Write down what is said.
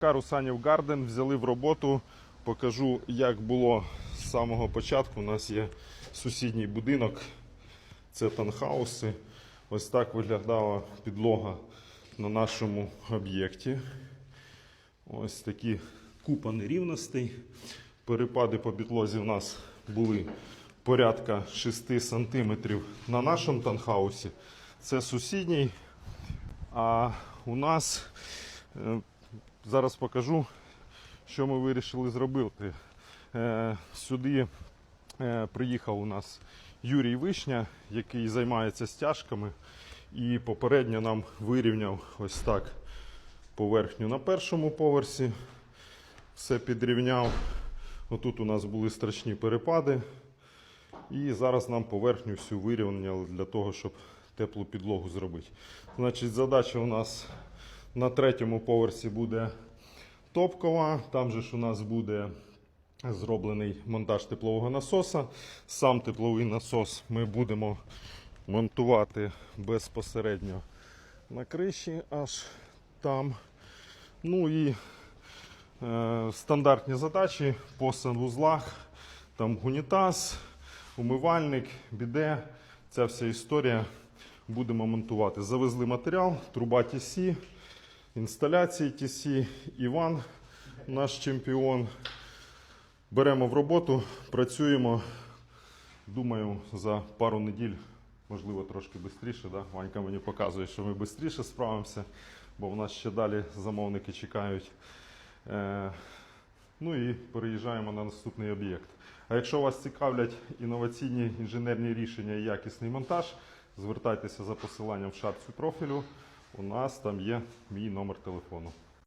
Русанів Гарден взяли в роботу. Покажу, як було з самого початку. У нас є сусідній будинок, це танхауси. Ось так виглядала підлога на нашому об'єкті. Ось такі купа нерівностей. Перепади по підлозі в нас були порядка 6 см на нашому танхаусі. Це сусідній. А у нас е, зараз покажу, що ми вирішили зробити. Е, Сюди е, приїхав у нас Юрій Вишня, який займається стяжками, і попередньо нам вирівняв ось так поверхню на першому поверсі. Все підрівняв. Отут у нас були страшні перепади. І зараз нам поверхню всю вирівняли для того, щоб теплу підлогу зробити. Значить, задача у нас на третьому поверсі буде топкова. Там же ж у нас буде зроблений монтаж теплового насоса. Сам тепловий насос ми будемо монтувати безпосередньо на криші аж там. Ну і е, стандартні задачі по санвузлах, там унітаз, умивальник, біде. Ця вся історія будемо монтувати. Завезли матеріал, труба TC, інсталяції TC, Іван, наш чемпіон. Беремо в роботу, працюємо. Думаю, за пару неділь, можливо, трошки швидше. Да? Ванька мені показує, що ми швидше справимося, бо в нас ще далі замовники чекають. Е, ну і переїжджаємо на наступний об'єкт. А якщо вас цікавлять інноваційні інженерні рішення і якісний монтаж, звертайтеся за посиланням в шапці профілю. У нас там є мій номер телефону.